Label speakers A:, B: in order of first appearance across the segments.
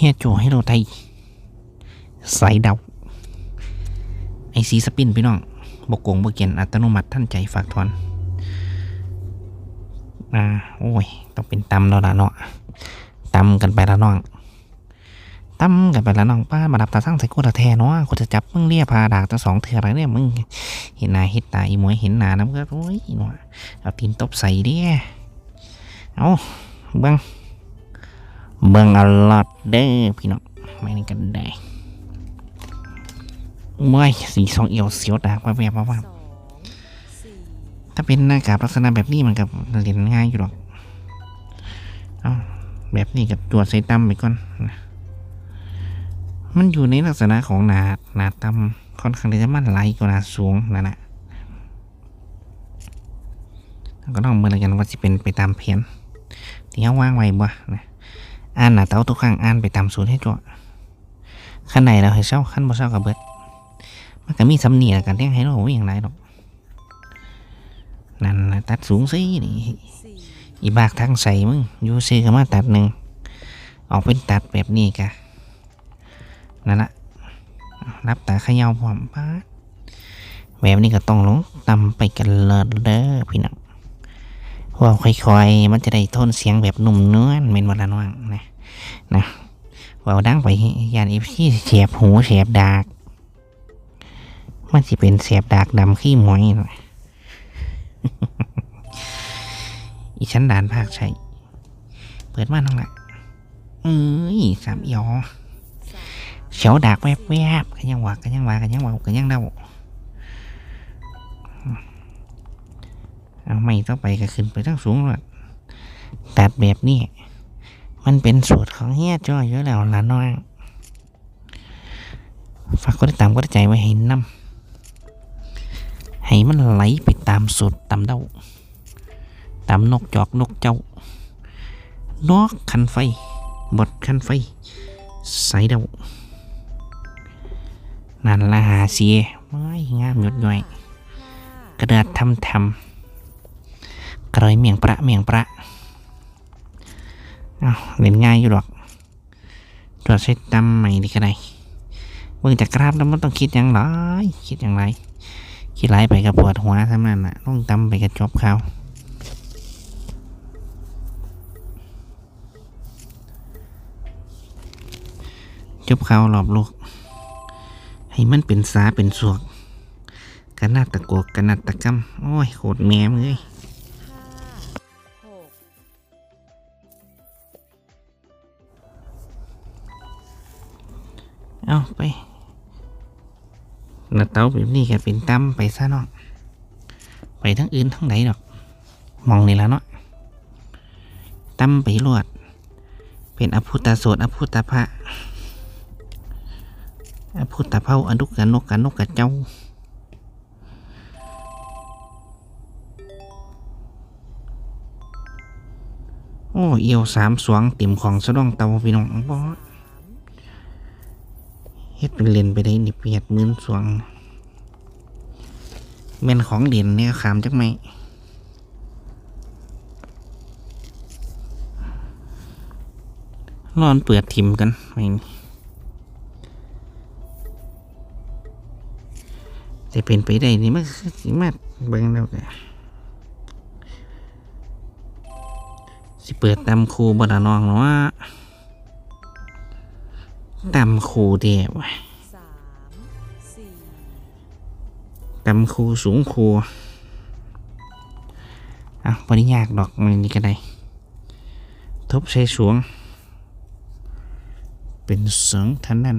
A: ฮียโจให้เราไทยสายเดาไอซีสปินพี่น้องบกโกงบกเกียนอัตโนมัติท่านใจฝากทอนอ่าโอ้ย ต้องเป็นตำแล้วล่ะเนาะตำกันไปละน้องตำกันไปละน้องป้ามาดับตาสร้างใส่กูตะแทเนาะกูจะจับมึงเรียพาดากตาสองเถื่ออะไรเนี่ยมึงเห็นหน้าเห็นตาอีมวยเห็นหน้าน้ำก็โอ้ยหนวเอาตีนตบใส่ดิเอาเบิ้ง เบิ้งอาลอดเด้อพี่น้องไม่นี่กันได้เมื่อยสีสองเอียวเสียวดากว่าแบบว่าถ้าเป็นหน้ากากลักษณะแบบนี้มันกับเรียนง่ายอยู่หรอกเอาแบบนี้กับตัวใส่ตั้มไปก่อนมันอยู่ในลักษณะของหนาหนาตั้มค่อนข้างที่จะมั่นไหลกว่าหนาสูงนั่นแหละก็ต้องเมือไรกันว่าจะเป็นไปตามเพียนที่เขาว่างไว้บ่นะ อ่านหน้าเต้าทุกครั้งอ่านไปตามสูตรให้จ่อขั้นไหนเราให้เศร้าขั้นบ่เศร้ากับเบิดมันก็มีสำเนียงกันเรียกให้เราโอ้ยอย่างไรหรอกนั่นนะตัดสูงสินี่อีบากทางใส่มึงยูซื้อก็มาตัดหนึ่งออกเป็นตัดแบบนี้กะนั่นละรับตาขย่าพร้อมป้าแบบนี้ก็ต้องลงตำไปกันเลยเด้อพี่น้อง ว่าค่อยๆ มันจะได้โทนเสียงแบบนุ่มเนื้อนเมนวันละน้องนะนะว่าดังไปยานอฟซีเสียบหูเสียบดาก มันสิเป็นเสียบดากดำขี้หมอยอีชั้นดานภาคชัยเปิดมาทั้งละเอ้ยสามเอียว
B: สาม
A: เฉียวดากแวบแวบๆกันยังว่ากันยังว่ากันยังว่ากันยังเดา เอาไม่ต้องไปก็ขึ้นไปทั้งสูงเลยตัดแบบนี้ มันเป็นสูตรของเฮียจ้อยอยู่แล้วล่ะน้องฝากกดติดตามกดใจไว้ให้น้ำให้มันไหลไปตามสูตรตามเดาตามนกจอกนกเจ้านกคันไฟบดคันไฟใส่เดานั่นละหาเสียไม่งามหยดย่อยกระดาษทำทำ กระไรเมียงประเมียงประเอาเล่นง่ายอยู่หรอก ตรวจใช้ตำใหม่ดีก็ได้เบิ่งจากกราฟแล้วมันต้องคิดอย่างไรคิดอย่างไร คิดไรไปกับปวดหัวทั้งนั้นน่ะ ต้องตำไปกับจบเขาจบข่าวรอบโลกให้มันเป็นสาเป็นสวกกันนาตะกวกกันนาตะกำโอ้ยโคตรแม่เอ้ย เอาไปนาเต้าแบบนี้ก็เป็นตั้มไปซะเนาะไปทั้งอื่นทั้งไหนดอก มองนี่แล้วเนาะตั้มไปรวด เป็นอภุตตโสดอภุตตพระอภุตตเผาอนุกกะนกกะนกกะเจ้าโอ้เอียวสามสวงเต็มของสะดองเตาพี่น้องบอส เฮ็ดเป็นเลนไปได้นี่เปียดหมื่นสวงแม่นของเด่นเนี่ยขามจักไหมร้อนเปิดทิมกันไม่นี่แต่เป็นไปได้นี่มันสิมาเบิ่งแล้วกันสิเปิดตำคูบดน้องเนาะ ตำคูเดียว
B: สามสี่
A: ตำคูสูงคูอะบริยากดอกมันนี่ก็ได้ ทบใช้สวง เป็นเสียงเท่านั้น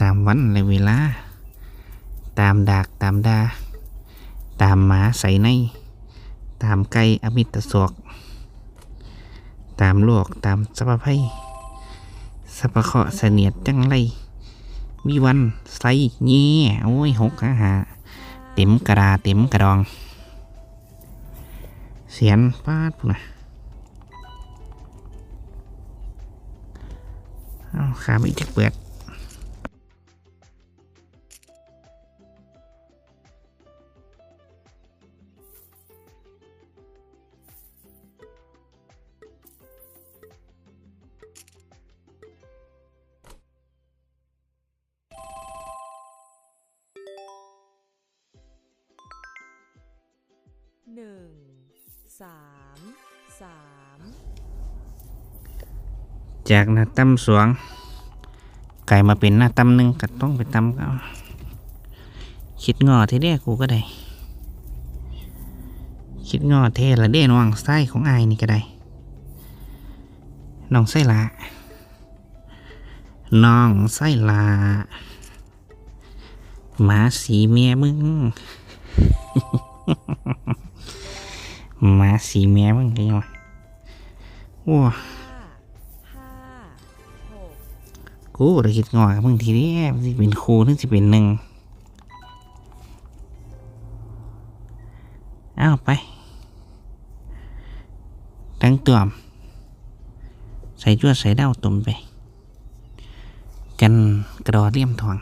A: ตามวันและเวลา ตามดากตามดา ตามหมาใส่ใน ตามไก่อมิตรศอก ตามโลกตามสัพภัย สัพพเคราะเสนียดจังไรวิวันไสเงี้ยโอ้ยหกอาหาเต็มกระดาเต็มกระดอง เสียนปาดพุ่นนะเอาขาไปจักเปิด
B: หนึ่งสามสาม
A: จากหน้าตำสวงกลายมาเป็นหน้าตำหนึ่งก็ต้องไปตำเอาคิดงอเท่เด้กูก็ได้คิดงอเท่ละเด้น้องไส้ของไอายนี่ก็ได้น้องไส้ละน้องไส้ละหมาสีเมียมึง หมาสีเมียมึงยังไงว้า
B: ห้าห้าหก
A: กูได้คิดงอกับมึงทีนี้มันสิเป็นครูถึงสิเป็นหนึ่งเอาไปตั้งตัวมใส่จวดใส่เด้าตุ่มไปกันกระดอเลี่ยมทอง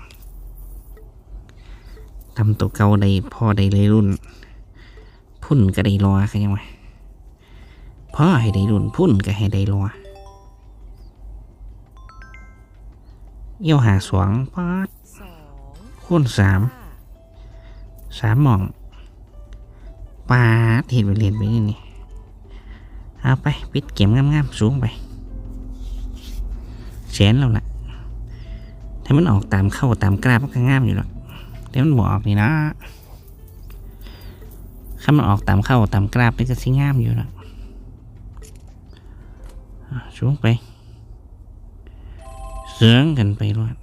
A: ทำตัวเก่าได้พ่อได้เลยรุ่น พุ่นก็ได้รอกันยังไงพ่อให้ได้รุ่นพุ่นก็ให้ได้รอเอี่ยวหาสวงปาด
B: สอง
A: คูณสามสามหม่องปาดเห็นไปเรียนไปนี่นี่เอาไป ปิดเก็มงามๆสูงไปแสนแล้วล่ะถ้ามันออกตามเข้าตามกราบมันก็งามอยู่หรอกแต่มันบอกนี่นะ ถ้ามันออกตามเข้าตามกราบนี่ก็สิงามอยู่หรอกอะสูงไปเสืองกันไปรวด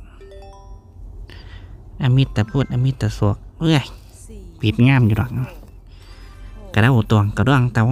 A: อมิตรพูดอมิตรสวกเอ้ย
B: สี่
A: ปิดงามอยู่หรอก
B: หก
A: กระเด้าตวงกระด้างเตา
B: ห